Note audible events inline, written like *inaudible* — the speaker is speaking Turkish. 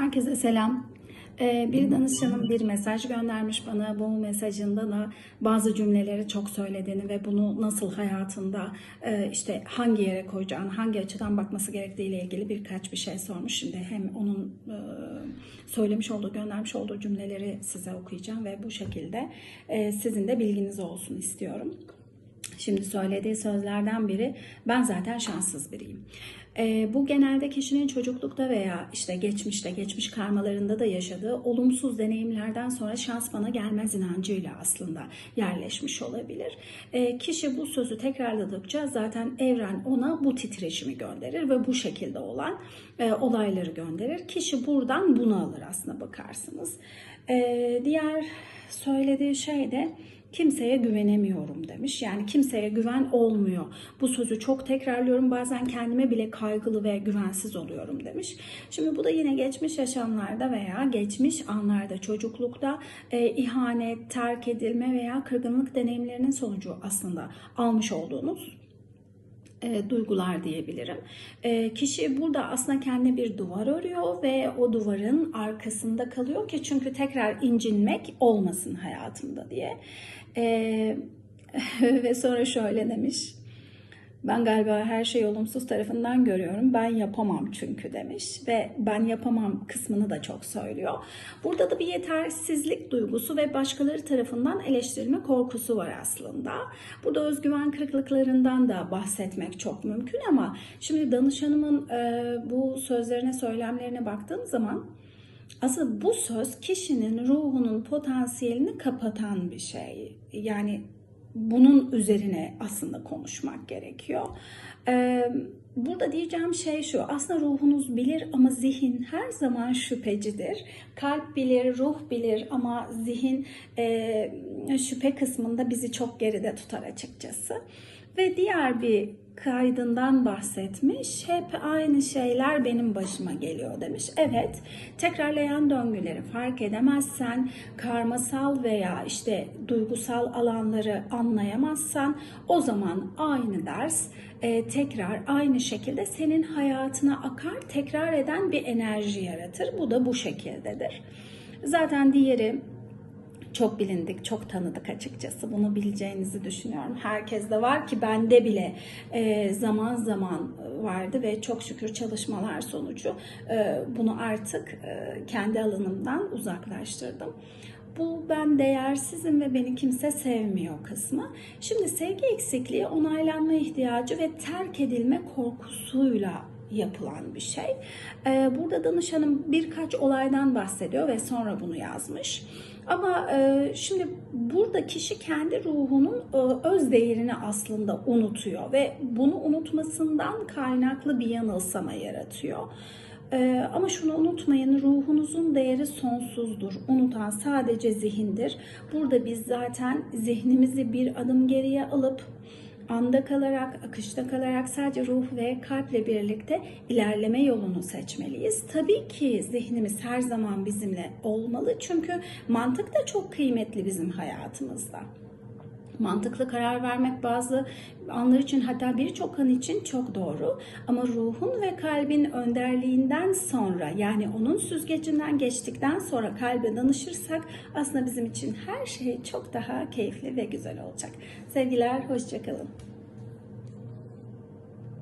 Herkese selam. Ee, Bir danışanım bir mesaj göndermiş bana. Bu mesajında da bazı cümleleri çok söylediğini ve bunu nasıl hayatında e, işte hangi yere koyacağını, hangi açıdan bakması gerektiğiyle ilgili birkaç bir şey sormuş. Şimdi hem onun e, söylemiş olduğu, göndermiş olduğu cümleleri size okuyacağım ve bu şekilde e, sizin de bilginiz olsun istiyorum. Şimdi söylediği sözlerden biri ben zaten şanssız biriyim. Ee, bu genelde kişinin çocuklukta veya işte geçmişte, geçmiş karmalarında da yaşadığı olumsuz deneyimlerden sonra şans bana gelmez inancıyla aslında yerleşmiş olabilir. Ee, kişi bu sözü tekrarladıkça zaten evren ona bu titreşimi gönderir ve bu şekilde olan e, olayları gönderir. Kişi buradan bunu alır aslına bakarsınız. Ee, diğer söylediği şey de kimseye güvenemiyorum demiş. Yani kimseye güven olmuyor. Bu sözü çok tekrarlıyorum. Bazen kendime bile kaygılı ve güvensiz oluyorum demiş. Şimdi bu da yine geçmiş yaşamlarda veya geçmiş anlarda çocuklukta e, ihanet, terk edilme veya kırgınlık deneyimlerinin sonucu aslında almış olduğunuz e, duygular diyebilirim. E, kişi burada aslında kendine bir duvar örüyor ve o duvarın arkasında kalıyor ki çünkü tekrar incinmek olmasın hayatımda diye. E, *laughs* ve sonra şöyle demiş. Ben galiba her şeyi olumsuz tarafından görüyorum. Ben yapamam çünkü demiş ve ben yapamam kısmını da çok söylüyor. Burada da bir yetersizlik duygusu ve başkaları tarafından eleştirilme korkusu var aslında. Burada özgüven kırıklıklarından da bahsetmek çok mümkün ama şimdi danışanımın e, bu sözlerine, söylemlerine baktığım zaman aslında bu söz kişinin ruhunun potansiyelini kapatan bir şey. Yani bunun üzerine aslında konuşmak gerekiyor. Burada diyeceğim şey şu, aslında ruhunuz bilir ama zihin her zaman şüphecidir. Kalp bilir, ruh bilir ama zihin şüphe kısmında bizi çok geride tutar açıkçası. Ve diğer bir kaydından bahsetmiş. Hep aynı şeyler benim başıma geliyor demiş. Evet, tekrarlayan döngüleri fark edemezsen, karmasal veya işte duygusal alanları anlayamazsan o zaman aynı ders e, tekrar aynı şekilde senin hayatına akar, tekrar eden bir enerji yaratır. Bu da bu şekildedir. Zaten diğeri çok bilindik, çok tanıdık açıkçası. Bunu bileceğinizi düşünüyorum. Herkes de var ki bende bile e, zaman zaman vardı ve çok şükür çalışmalar sonucu e, bunu artık e, kendi alanımdan uzaklaştırdım. Bu ben değersizim ve beni kimse sevmiyor kısmı. Şimdi sevgi eksikliği, onaylanma ihtiyacı ve terk edilme korkusuyla yapılan bir şey. Ee, burada danışanım birkaç olaydan bahsediyor ve sonra bunu yazmış. Ama e, şimdi burada kişi kendi ruhunun e, öz değerini aslında unutuyor ve bunu unutmasından kaynaklı bir yanılsama yaratıyor. Ee, ama şunu unutmayın ruhunuzun değeri sonsuzdur. Unutan sadece zihindir. Burada biz zaten zihnimizi bir adım geriye alıp anda kalarak, akışta kalarak sadece ruh ve kalple birlikte ilerleme yolunu seçmeliyiz. Tabii ki zihnimiz her zaman bizimle olmalı çünkü mantık da çok kıymetli bizim hayatımızda. Mantıklı karar vermek bazı anlar için hatta birçok an için çok doğru. Ama ruhun ve kalbin önderliğinden sonra yani onun süzgecinden geçtikten sonra kalbe danışırsak aslında bizim için her şey çok daha keyifli ve güzel olacak. Sevgiler, hoşçakalın.